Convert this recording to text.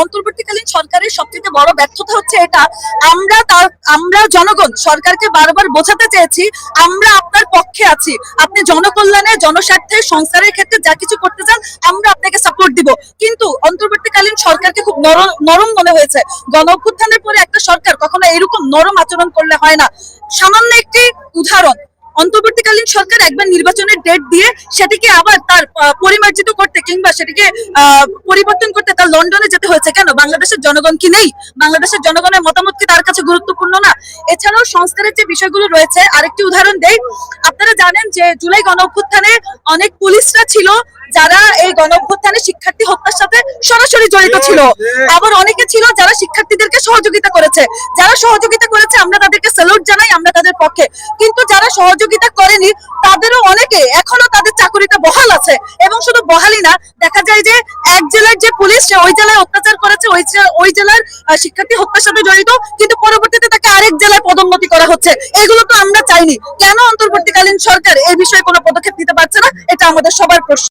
অন্তর্বর্তীকালীন সরকারের সবথেকে বড় ব্যর্থতা হচ্ছে এটা। আমরা আমরা জনগণ, সরকারকে বারবার বোঝাতে চেয়েছি, আমরা আপনার পক্ষে আছি। আপনি জনকল্যাণে, জনস্বার্থে সংস্কারের ক্ষেত্রে যা কিছু করতে চান, আমরা আপনাকে সাপোর্ট দিব। কিন্তু অন্তর্বর্তীকালীন সরকারকে খুব নরম নরম মনে হয়েছে। গণ পরে একটা সরকার কখনো এরকম নরম আচরণ করলে হয় না। সামান্য একটি উদাহরণ অন্তর্বর্তীকালীন সরকার একবার নির্বাচনের ডেট দিয়ে সেটিকে আবার তার পরিমার্জিত করতে কিংবা সেটিকে পরিবর্তন করতে তার লন্ডনে যেতে হয়েছে। কেন? বাংলাদেশের জনগণ কি নেই? বাংলাদেশের জনগণের মতামত কি তার কাছে গুরুত্বপূর্ণ না? এছাড়াও সংস্কারের যে বিষয়গুলো রয়েছে, আরেকটি উদাহরণ দেই। আপনারা জানেন যে জুলাই গণ অভ্যুত্থানে অনেক পুলিশরা ছিল যারা এই গণ অভ্যুত্থানে শিক্ষার্থী হত্যার সাথে সরাসরি জড়িত ছিল। আবার অনেকে ছিল যারা শিক্ষার্থীদেরকে সহযোগিতা করেছে। যারা সহযোগিতা করেছে, আমরা তাদেরকে স্যালুট জানাই, আমরা তাদের পক্ষে। সহযোগিতা করেনি, তাদেরও অনেকে এখনও তাদের চাকরিটা বহাল আছে। এবং শুধু বহালই না, দেখা যায় যে এক জেলার যে পুলিশ ওই জেলায় অত্যাচার করেছে, ওই ওই জেলার শিক্ষার্থী হত্যার সাথে জড়িত, কিন্তু পরবর্তীতে তাকে আরেক জেলায় পদোন্নতি করা হচ্ছে। এগুলো তো আমরা চাইনি। কেন অন্তর্বর্তীকালীন সরকার এই বিষয়ে কোনো পদক্ষেপ নিতে পারছে না? এটা আমাদের সবার প্রশ্ন।